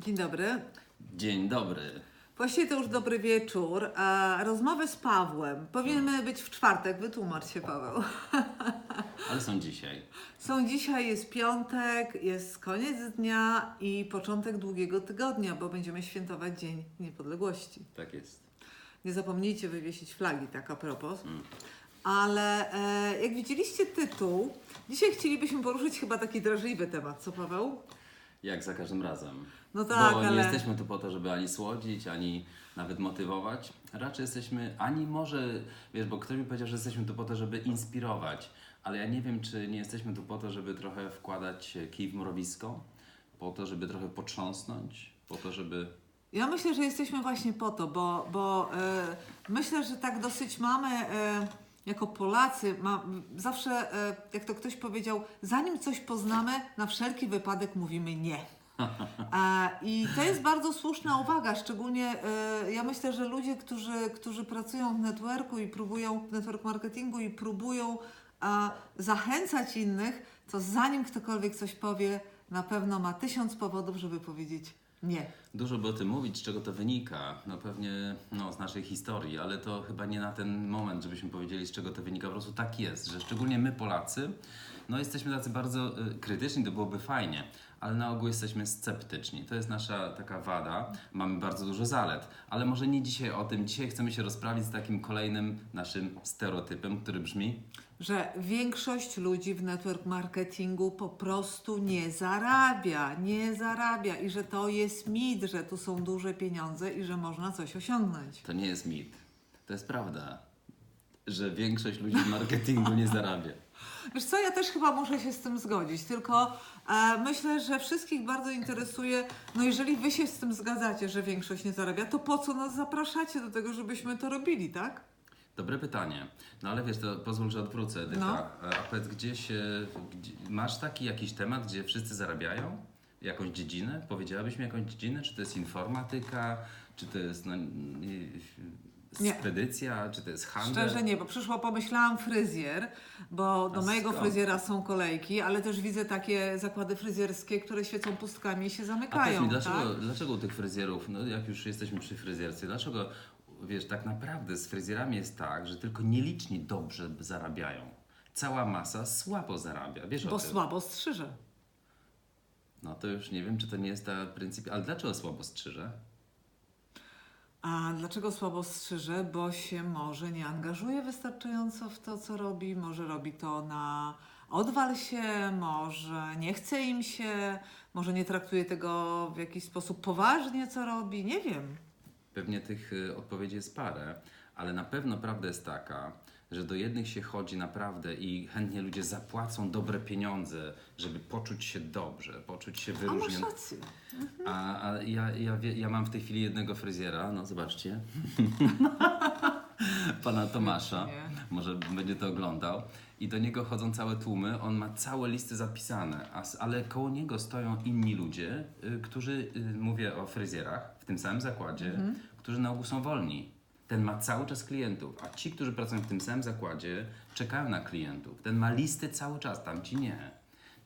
Dzień dobry. Dzień dobry. Właściwie to już dobry wieczór. A rozmowy z Pawłem powinny być w czwartek. Wytłumacz się, Paweł. Ale są dzisiaj. Są dzisiaj, jest piątek, jest koniec dnia i początek długiego tygodnia, bo będziemy świętować Dzień Niepodległości. Tak jest. Nie zapomnijcie wywiesić flagi, tak a propos. Mm. Ale e, jak widzieliście tytuł, dzisiaj chcielibyśmy poruszyć chyba taki drażliwy temat, co Paweł? Jak za każdym razem. No tak, Bo nie ale- jesteśmy tu po to, żeby ani słodzić, ani nawet motywować. Raczej jesteśmy, ani może, wiesz, bo ktoś mi powiedział, że jesteśmy tu po to, żeby inspirować. Ale ja nie wiem, czy nie jesteśmy tu po to, żeby trochę wkładać kij w mrowisko, po to, żeby trochę potrząsnąć, po to, żeby Ja myślę, że jesteśmy właśnie po to, bo, bo e, myślę, że tak dosyć mamy e, jako Polacy, ma, zawsze e, jak to ktoś powiedział, zanim coś poznamy, na wszelki wypadek mówimy nie. E, I to jest bardzo słuszna uwaga, szczególnie e, ja myślę, że ludzie, którzy, którzy pracują w networku i próbują, w network marketingu i próbują zachęcać innych, to zanim ktokolwiek coś powie, na pewno ma tysiąc powodów, żeby powiedzieć nie. Dużo by o tym mówić, z czego to wynika. No pewnie no, z naszej historii, ale to chyba nie na ten moment, żebyśmy powiedzieli, z czego to wynika. Po prostu tak jest, że szczególnie my Polacy, no jesteśmy tacy bardzo y, krytyczni, to byłoby fajnie, ale na ogół jesteśmy sceptyczni. To jest nasza taka wada. Mamy bardzo dużo zalet, ale może nie dzisiaj o tym. Dzisiaj chcemy się rozprawić z takim kolejnym naszym stereotypem, który brzmi że większość ludzi w network marketingu po prostu nie zarabia, nie zarabia i że to jest mit, że tu są duże pieniądze i że można coś osiągnąć. to nie jest mit. To jest prawda, że większość ludzi w marketingu nie zarabia. Wiesz co, ja też chyba muszę się z tym zgodzić, tylko e, myślę, że wszystkich bardzo interesuje, no jeżeli wy się z tym zgadzacie, że większość nie zarabia, to po co nas zapraszacie do tego, żebyśmy to robili, tak? Dobre pytanie. No ale wiesz, to pozwól, że odwrócę, Edyta. No. A powiedz, gdzie się, gdzie, masz taki jakiś temat, gdzie wszyscy zarabiają? Jakąś dziedzinę? Powiedziałabyś mi jakąś dziedzinę? Czy to jest informatyka? Czy to jest no, nie, Nie. spedycja? Czy to jest handel? Szczerze nie, bo przyszło, pomyślałam fryzjer, bo do A mojego skąd? fryzjera są kolejki, ale też widzę takie zakłady fryzjerskie, które świecą pustkami i się A zamykają. powiedz mi, dlaczego, tak? dlaczego u tych fryzjerów, no jak już jesteśmy przy fryzjerce, dlaczego, wiesz, tak naprawdę z fryzjerami jest tak, że tylko nieliczni dobrze zarabiają. Cała masa słabo zarabia. Wiesz o Bo słabo strzyże. No to już nie wiem, czy to nie jest ta pryncypia. Ale dlaczego słabo strzyże? A dlaczego słabo strzyże? Bo się może nie angażuje wystarczająco w to, co robi, może robi to na odwal się, może nie chce im się, może nie traktuje tego w jakiś sposób poważnie, co robi, nie wiem. Pewnie tych y, odpowiedzi jest parę, ale na pewno prawda jest taka, że do jednych się chodzi naprawdę i chętnie ludzie zapłacą dobre pieniądze, żeby poczuć się dobrze, poczuć się A masz rację. A, a ja, ja, wie, ja mam w tej chwili jednego fryzjera, no zobaczcie. Pana Tomasza. Może będzie to oglądał. I do niego chodzą całe tłumy, on ma całe listy zapisane, a, ale koło niego stoją inni ludzie, y, którzy, y, mówię o fryzjerach w tym samym zakładzie, którzy na ogół są wolni. Ten ma cały czas klientów, a ci, którzy pracują w tym samym zakładzie, czekają na klientów. Ten ma listy cały czas, tamci nie.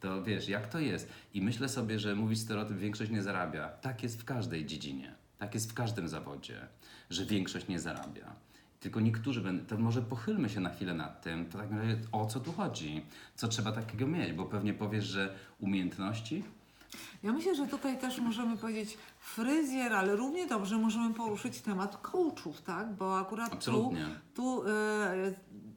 To wiesz, jak to jest? I myślę sobie, że mówić stereotyp, większość nie zarabia. Tak jest w każdej dziedzinie. Tak jest w każdym zawodzie, że większość nie zarabia. Tylko niektórzy będą, to może pochylmy się na chwilę nad tym, to tak naprawdę o co tu chodzi? Co trzeba takiego mieć? Bo pewnie powiesz, że umiejętności? Ja myślę, że tutaj też możemy powiedzieć fryzjer, ale równie dobrze możemy poruszyć temat coachów, tak? Bo akurat tu, Absolutnie. tu e,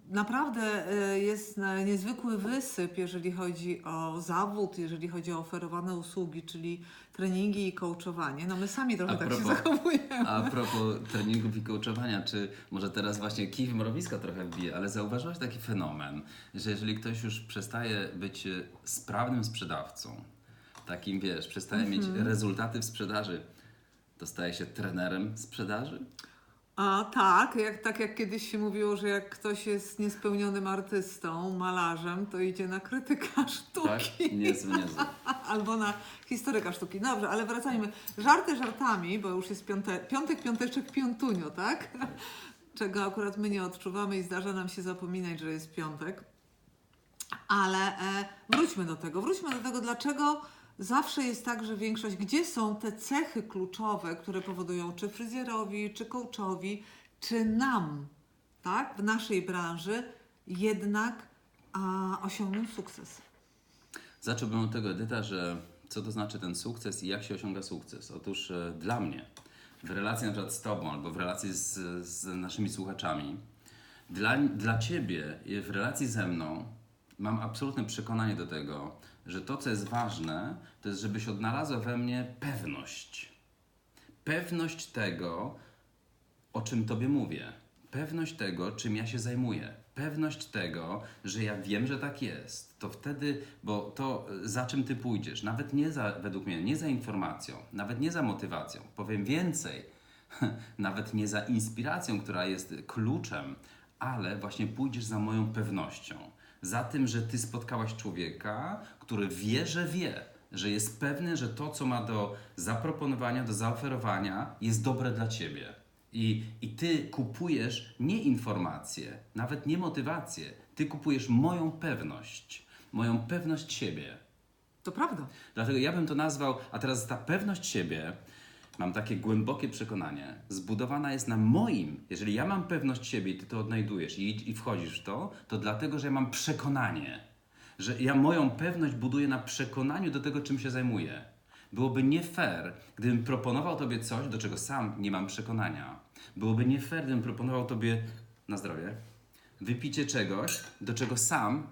naprawdę e, jest niezwykły wysyp, jeżeli chodzi o zawód, jeżeli chodzi o oferowane usługi, czyli treningi i coachowanie. No my sami trochę A tak się zachowujemy. A propos treningów i coachowania, czy może teraz właśnie kij w mrowiska trochę wbije, ale zauważyłaś taki fenomen, że jeżeli ktoś już przestaje być e, sprawnym sprzedawcą, takim wiesz, przestaje mieć rezultaty w sprzedaży, to staje się trenerem sprzedaży? A tak, jak, tak jak kiedyś się mówiło, że jak ktoś jest niespełnionym artystą, malarzem, to idzie na krytyka sztuki. Tak? Niezły, niezły. Albo na historyka sztuki. Dobrze, ale wracajmy. Żarty żartami, bo już jest piąte, piątek, piąteczek, piątunio, tak? Czego akurat my nie odczuwamy i zdarza nam się zapominać, że jest piątek. Ale e, wróćmy do tego. Wróćmy do tego, dlaczego zawsze jest tak, że większość, gdzie są te cechy kluczowe, które powodują czy fryzjerowi, czy coachowi, czy nam, tak, w naszej branży, jednak a, osiągnąć sukces. Zacząłbym od tego, Edyta, że co to znaczy ten sukces i jak się osiąga sukces? Otóż e, dla mnie, w relacji na przykład z Tobą albo w relacji z, z naszymi słuchaczami, dla, dla Ciebie i w relacji ze mną mam absolutne przekonanie do tego, że to, co jest ważne, to jest, żebyś odnalazła we mnie pewność. Pewność tego, o czym Tobie mówię. Pewność tego, czym ja się zajmuję. Pewność tego, że ja wiem, że tak jest. To wtedy, bo to za czym Ty pójdziesz, nawet nie za, według mnie, nie za informacją, nawet nie za motywacją. Powiem więcej, nawet nie za inspiracją, która jest kluczem, ale właśnie pójdziesz za moją pewnością. Za tym, że Ty spotkałaś człowieka, który wie, że wie, że jest pewny, że to, co ma do zaproponowania, do zaoferowania, jest dobre dla Ciebie. I, I Ty kupujesz nie informacje, nawet nie motywację, Ty kupujesz moją pewność, moją pewność siebie. To prawda. Dlatego ja bym to nazwał, a teraz ta pewność siebie, mam takie głębokie przekonanie, zbudowana jest na moim. Jeżeli ja mam pewność siebie i ty to odnajdujesz i, i wchodzisz w to, to dlatego, że ja mam przekonanie, że ja moją pewność buduję na przekonaniu do tego, czym się zajmuję. Byłoby nie fair, gdybym proponował tobie coś, do czego sam nie mam przekonania. Byłoby nie fair, gdybym proponował tobie na zdrowie wypicie czegoś, do czego sam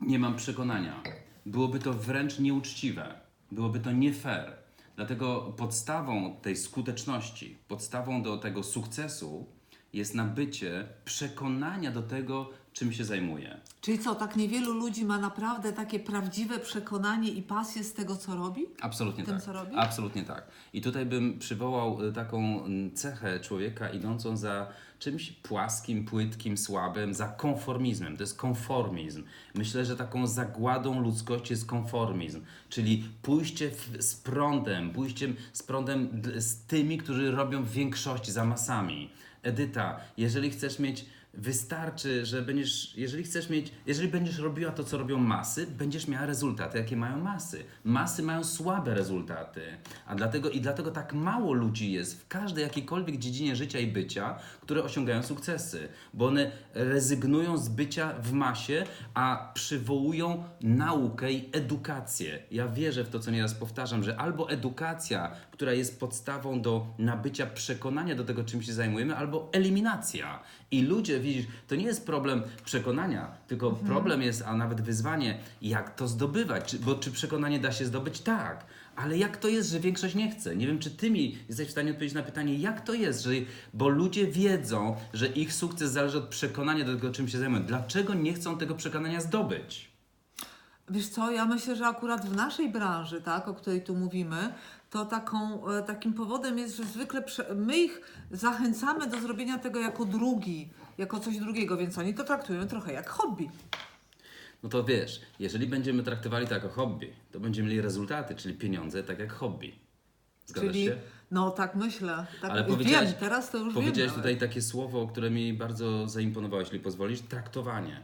nie mam przekonania. Byłoby to wręcz nieuczciwe. Byłoby to nie fair. Dlatego podstawą tej skuteczności, podstawą do tego sukcesu jest nabycie przekonania do tego, czym się zajmuje. Czyli co, tak niewielu ludzi ma naprawdę takie prawdziwe przekonanie i pasję z tego, co robi? Absolutnie Tym, tak. co robi? Absolutnie tak. I tutaj bym przywołał y, taką mm, cechę człowieka idącą za czymś płaskim, płytkim, słabym, za konformizmem. To jest konformizm. Myślę, że taką zagładą ludzkości jest konformizm, czyli pójście w, z prądem, pójściem z prądem z tymi, którzy robią w większości, za masami. Edyta, jeżeli chcesz mieć Wystarczy, że będziesz, jeżeli chcesz mieć, jeżeli będziesz robiła to, co robią masy, będziesz miała rezultaty, jakie mają masy. Masy mają słabe rezultaty, a dlatego i dlatego tak mało ludzi jest w każdej jakiejkolwiek dziedzinie życia i bycia, które osiągają sukcesy, bo one rezygnują z bycia w masie, a przywołują naukę i edukację. Ja wierzę w to, co nieraz powtarzam, że albo edukacja, która jest podstawą do nabycia przekonania do tego, czym się zajmujemy, albo eliminacja. I ludzie, widzisz, to nie jest problem przekonania, tylko problem jest, a nawet wyzwanie, jak to zdobywać. Czy, bo czy przekonanie da się zdobyć? Tak. Ale jak to jest, że większość nie chce? Nie wiem, czy ty mi jesteś w stanie odpowiedzieć na pytanie, jak to jest, że, bo ludzie wiedzą, że ich sukces zależy od przekonania do tego, czym się zajmują. Dlaczego nie chcą tego przekonania zdobyć? Wiesz co, ja myślę, że akurat w naszej branży, tak, o której tu mówimy, to taką, e, takim powodem jest, że zwykle my ich zachęcamy do zrobienia tego jako drugi, jako coś drugiego, więc oni to traktują trochę jak hobby. No to wiesz, jeżeli będziemy traktowali to jako hobby, to będziemy mieli rezultaty, czyli pieniądze, tak jak hobby. Zgadzasz Czyli, się? no tak myślę. Tak, Ale powiedziałeś, wiem, teraz to już powiedziałeś wiem. tutaj takie słowo, które mi bardzo zaimponowało, jeśli pozwolisz, traktowanie.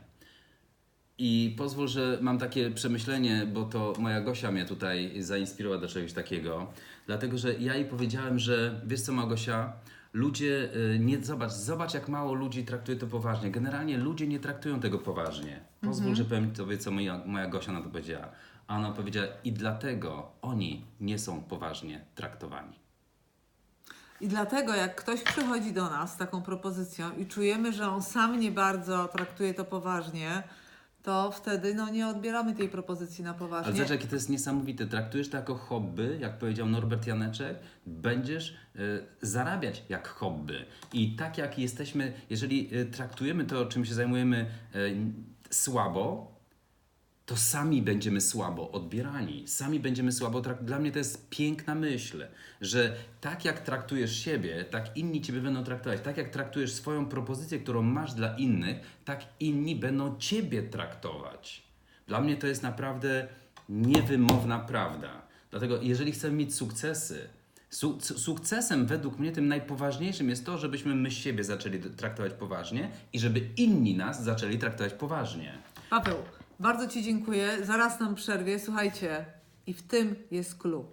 I pozwól, że mam takie przemyślenie, bo to moja Gosia mnie tutaj zainspirowała do czegoś takiego. Dlatego, że ja jej powiedziałem, że wiesz co, Małgosia, ludzie y, nie zobacz, zobacz jak mało ludzi traktuje to poważnie. Generalnie ludzie nie traktują tego poważnie. Pozwól, że powiem tobie, co moja, moja Gosia na to powiedziała. A ona powiedziała, i dlatego oni nie są poważnie traktowani. I dlatego jak ktoś przychodzi do nas z taką propozycją i czujemy, że on sam nie bardzo traktuje to poważnie, to wtedy no, nie odbieramy tej propozycji na Ale poważnie. zobacz, jakie to jest niesamowite. Traktujesz to jako hobby, jak powiedział Norbert Janeczek, będziesz y, zarabiać jak hobby. I tak jak jesteśmy, jeżeli y, traktujemy to, czym się zajmujemy, y, słabo, to sami będziemy słabo odbierani, sami będziemy słabo trak- Dla mnie to jest piękna myśl, że tak jak traktujesz siebie, tak inni ciebie będą traktować. Tak jak traktujesz swoją propozycję, którą masz dla innych, tak inni będą ciebie traktować. Dla mnie to jest naprawdę niewymowna prawda. Dlatego, jeżeli chcemy mieć sukcesy, su- su- sukcesem według mnie tym najpoważniejszym jest to, żebyśmy my siebie zaczęli traktować poważnie i żeby inni nas zaczęli traktować poważnie. Paweł, Bardzo Ci dziękuję. Zaraz nam przerwie. Słuchajcie, i w tym jest clue.